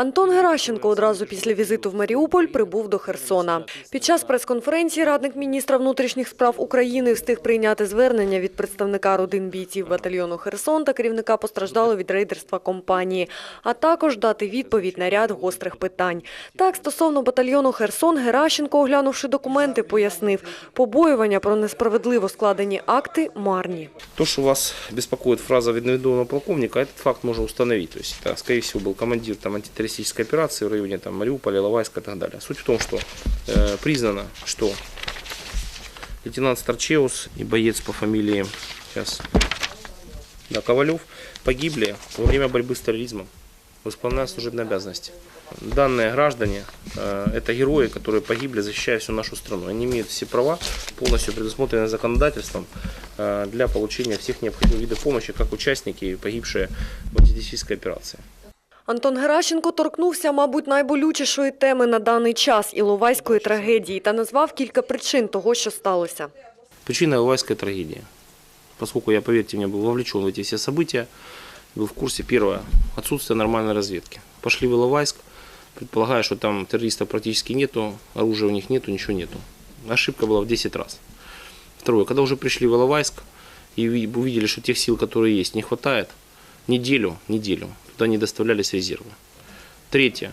Антон Геращенко одразу після візиту в Маріуполь прибув до Херсона. Під час прес-конференції радник міністра внутрішніх справ України встиг прийняти звернення від представника родин бійців батальйону Херсон та керівника постраждалого від рейдерства компанії, а також дати відповідь на ряд гострих питань. Так, стосовно батальйону Херсон, Геращенко, оглянувши документи, пояснив, побоювання про несправедливо складені акти марні. То, что вас беспокоит фраза видного полковника, этот факт можно установить. То есть это, скорее всего, был командир там, антитеррористической операции в районе там, Мариуполя, Лавайска и так далее. Суть в том, что э, признано, что лейтенант Старчеус и боец по фамилии сейчас, да, Ковалев погибли во время борьбы с терроризмом, выполняя служебные обязанности. Данные граждане э, – это герои, которые погибли, защищая всю нашу страну. Они имеют все права, полностью предусмотренные законодательством, э, для получения всех необходимых видов помощи, как участники, погибшие в антитеррористической операции. Антон Геращенко торкнувся, мабуть, найболючішої теми на даний час – Іловайської трагедії та назвав кілька причин того, що сталося. Причина Иловайской трагедии. Поскольку я, поверьте мне, был вовлечен в эти все события, был в курсе, первое, отсутствие нормальной разведки. Пошли в Иловайск, предполагая, что там террористов практически нету, оружия у них нету, ничего нету. Ошибка была в 10 раз. Второе, когда уже пришли в Иловайск и ви- увидели, что тех сил, которые есть, не хватает, неделю, неделю туда не доставлялись резервы. Третье,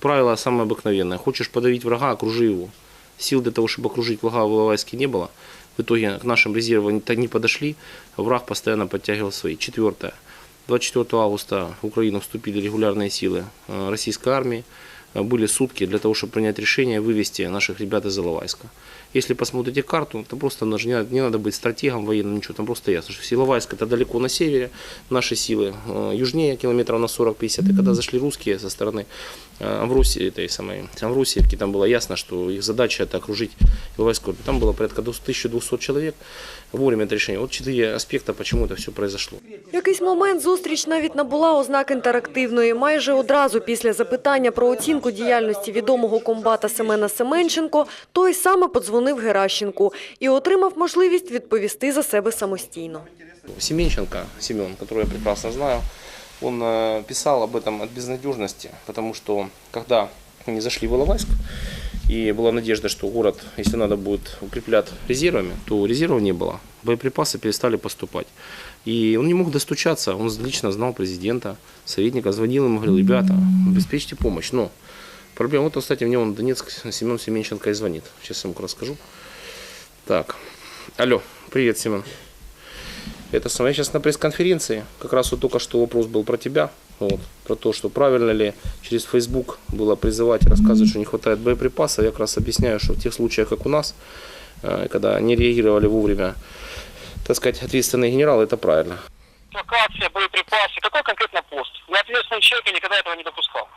правило самое обыкновенное. Хочешь подавить врага, окружи его. Сил для того, чтобы окружить врага в Иловайске не было. В итоге к нашим резервам не- не подошли, а враг постоянно подтягивал свои. Четвертое. 24 августа в Украину вступили регулярные силы э, российской армии. Э, Были сутки для того, чтобы принять решение вывести наших ребят из Иловайска. Если посмотрите карту, то просто нужно- не, надо- не надо быть стратегом военным, ничего, там просто ясно, что Иловайск это далеко на севере, наши силы э, южнее, километров на 40-50. И когда зашли русские со стороны э, Амвросии, этой самой Амвросиевки, там было ясно, что их задача это окружить Иловайскую. Там было порядка 1200 человек. Вовремя это решение. Вот четыре аспекта, почему это все произошло. В якийсь момент зустріч навіть набула ознак інтерактивної. Майже одразу після запитання про оцінку діяльності відомого комбата Семена Семенченко, той саме подзвонив Геращенку і отримав можливість відповісти за себе самостійно. Семенченко, Семен, которого я прекрасно знаю, Он э, писал об этом от безнадежности, потому что когда они зашли в Иловайск, и была надежда, что город, если надо будет укреплять резервами, то резервов не было. Боеприпасы перестали поступать. И он не мог достучаться, он лично знал президента, советника, звонил ему, говорил, ребята, обеспечьте помощь. Но проблема, вот, кстати, мне он Донецк Семен Семенченко и звонит. Сейчас я ему расскажу. Так, алло, привет, Семен. Это самое, я сейчас на пресс-конференции, как раз вот только что вопрос был про тебя, вот, про то, что правильно ли через Facebook было призывать и рассказывать, что не хватает боеприпасов. Я как раз объясняю, что в тех случаях, как у нас, э, когда не реагировали вовремя, так сказать, ответственные генералы, это правильно. локация, боеприпасы. Какой конкретно пост? Я ответственный человек и никогда этого не допускал.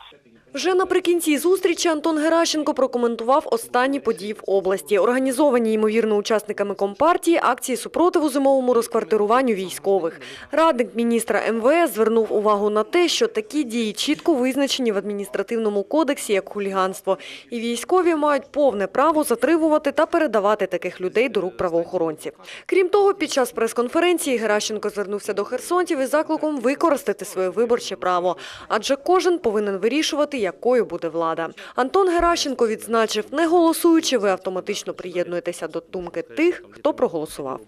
Вже наприкінці зустрічі Антон Геращенко прокоментував останні події в області. Організовані, ймовірно, учасниками Компартії акції супротиву зимовому розквартируванню військових. Радник міністра МВС звернув увагу на те, що такі дії чітко визначені в адміністративному кодексі як хуліганство. І військові мають повне право затримувати та передавати таких людей до рук правоохоронців. Крім того, під час прес-конференції Геращенко звернувся до херсонців із закликом використати своє виборче право, адже кожен повинен вирішувати, якою буде влада. Антон Геращенко відзначив, не голосуючи, ви автоматично приєднуєтеся до думки тих, хто проголосував.